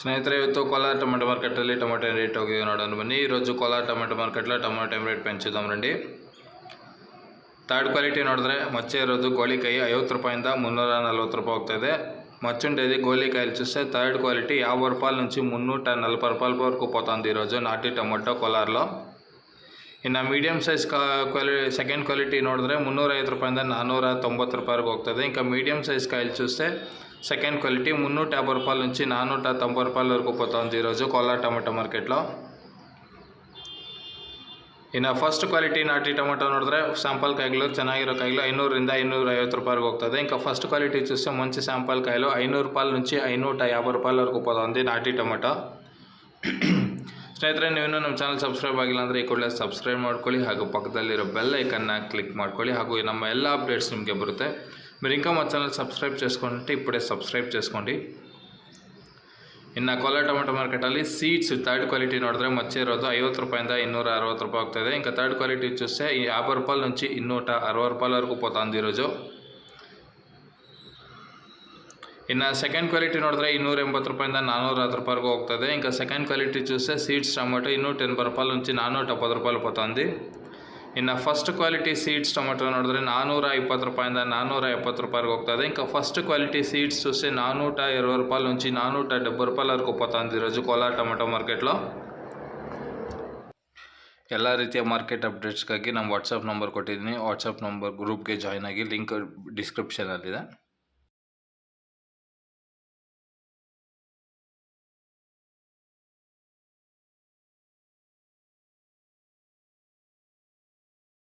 ಸ್ನೇಹಿತರೆ ಇವತ್ತು ಕೋಲಾರ ಟೊಮೆಟೊ ಮಾರ್ಕೆಟಲ್ಲಿ ಟೊಮೆಟೊ ರೇಟ್ ಹೋಗಿದೆ ನೋಡೋಣ ಬನ್ನಿ ఈరోజు కోలార్ టమాటో మార్కెట్లో టమాటో రేట్ పెంచుదాం రండి థర్డ్ క్వాలిటీ ನೋಡಿದ್ರೆ మచ్చ ఇరోజు ಗೋಳಿಕಾಯಿ ಐವತ್ತು ರೂಪಾಯಿಂದ ಮುನ್ನೂರ నలభై రూపాయలు ಹೋಗ್ತಾಯಿದೆ మచ్చుండేది గోళీకాయలు చూస్తే థర్డ్ క్వాలిటీ యాభై రూపాయల నుంచి మున్నూట నలభై రూపాయల వరకు పోతుంది ఈరోజు నాటి టొమాటో కోలార్లో ಇನ್ನು ಮೀಡಿಯಮ್ ಸೈಜ್ ಕ್ವಾಲಿ ಸೆಕೆಂಡ್ ಕ್ವಾಲಿಟಿ ನೋಡಿದ್ರೆ ಮುನ್ನೂರೈವತ್ತು ರೂಪಾಯಿಂದ ನಾನ್ನೂರ ತೊಂಬತ್ತು ರೂಪಾಯಿವರೆಗೆ ಹೋಗ್ತದೆ ఇంకా మీడియం సైజ్ కాయలు చూస్తే సెకండ్ క్వాలిటీ మున్నూట యాభై రూపాయల నుంచి నానూట తొంభై రూపాయల వరకు పోతుంది ఈరోజు కోలార్ టమాటో మార్కెట్లో ಇನ್ನು ಫಸ್ಟ್ ಕ್ವಾಲಿಟಿ ನಾಟಿ ಟೊಮೆಟೊ ನೋಡಿದ್ರೆ ಸ್ಯಾಂಪಲ್ ಕಾಯಿಗಳು ಚೆನ್ನಾಗಿರೋ ಕಾಯಿಗಳು ಐನೂರರಿಂದ ಐನೂರ ಐವತ್ತು ರೂಪಾಯಿಗೆ ಹೋಗ್ತದೆ ఇంకా ఫస్ట్ క్వాలిటీ చూస్తే మంచి శాంపల్ కాయలు ఐనూరు రూపాయల నుంచి ఐనూట యాభై రూపాయల వరకు పోతుంది ನಾಟಿ ಟೊಮೆಟೊ ಸ್ನೇಹಿತರೆ ನೀವು ನಮ್ಮ ಚಾನಲ್ ಸಬ್ಸ್ಕ್ರೈಬ್ ಆಗಿಲ್ಲ ಅಂದರೆ ಈ ಕೂಡಲೇ ಸಬ್ಸ್ಕ್ರೈಬ್ ಮಾಡ್ಕೊಳ್ಳಿ ಹಾಗೂ ಪಕ್ಕದಲ್ಲಿರೋ ಬೆಲ್ ಐಕನ್ನ ಕ್ಲಿಕ್ ಮಾಡ್ಕೊಳ್ಳಿ ಹಾಗೂ ನಮ್ಮ ಎಲ್ಲ ಅಪ್ಡೇಟ್ಸ್ ನಿಮಗೆ ಬರುತ್ತೆ. ಮೀರಿಂಕ ಮತ್ತು ಚಾನಲ್ ಸಬ್ಸ್ಕ್ರೈಬ್ ಚೇಸ್ಕೊಂಡ್ಬಿಟ್ಟು చేసుకుంటే ಸಬ್ಸ್ಕ್ರೈಬ್ ಚೇಸ್ಕೊಂಡು ಇನ್ನು ಕೋಲಾರ ಟೊಮೆಟೊ ಮಾರ್ಕೆಟಲ್ಲಿ ಸೀಡ್ಸ್ ಥರ್ಡ್ ಕ್ವಾಲಿಟಿ ನೋಡಿದ್ರೆ ಮಚ್ಚೆ ಇರೋದು ಐವತ್ತು ರೂಪಾಯಿಂದ ಇನ್ನೂರ ಅರವತ್ತು ರೂಪಾಯಿ ಆಗ್ತಾಯಿದೆ ఇంకా ತರ್ಡ್ ಕ್ವಾಲಿಟಿ చూస్తే ಈ రూపాయల నుంచి ನುಂಚಿ ಇನ್ನೂಟ ಅರವತ್ತು ರೂಪಾಯಿವರೆಗೂ పోతుంది ಇನ್ನು ಸೆಕೆಂಡ್ ಕ್ವಾಲಿಟಿ ನೋಡಿದ್ರೆ ಇನ್ನೂರ ಎಂಬತ್ತು ರೂಪಾಯಿಂದ ನಾನ್ನೂರ ಹತ್ತು ರೂಪಾಯಿಗೂ ಹೋಗ್ತದೆ. ఇంకా ಸೆಕೆಂಡ್ ಕ್ವಾಲಿಟಿ ಚೂಸೆ ಸೀಟ್ಸ್ ಟೊಮೆಟೊ ಇನ್ನೂ ಟೆನ್ రూపాయల నుంచి ನಾನ್ನೂರ ಎಪ್ಪತ್ತು ರೂಪಾಯಿ పోతుంది ಇನ್ನು ಫಸ್ಟ್ ಕ್ವಾಲಿಟಿ ಸೀಡ್ಸ್ ಟೊಮೆಟೊ ನೋಡಿದ್ರೆ ನಾನ್ನೂರ ಇಪ್ಪತ್ತು ರೂಪಾಯಿಂದ ನಾನ್ನೂರ ಎಪ್ಪತ್ತು ರೂಪಾಯಿಗೆ ಹೋಗ್ತದೆ. ಇಂಕ ಫಸ್ಟ್ ಕ್ವಾಲಿಟಿ ಸೀಡ್ಸ್ ಚೂಸೆ ನಾನ್ನೂಟ ఇరవై ರೂಪಾಯಿ నుంచి ನಾನ್ನೂಟ డెబ్బై రూపాయల వరకు పోతుంది ఈరోజు కోಲಾర్ టమాటో ಎಲ್ಲ ರೀತಿಯ ಮಾರ್ಕೆಟ್ ಅಪ್ಡೇಟ್ಸ್ಗಾಗಿ ನಮ್ಮ ವಾಟ್ಸಪ್ ನಂಬರ್ ಕೊಟ್ಟಿದ್ದೀನಿ. ವಾಟ್ಸಪ್ ನಂಬರ್ ಗ್ರೂಪ್ಗೆ ಜಾಯ್ನ್ ಆಗಿ ಲಿಂಕ್ ಡಿಸ್ಕ್ರಿಪ್ಷನಲ್ಲಿದೆ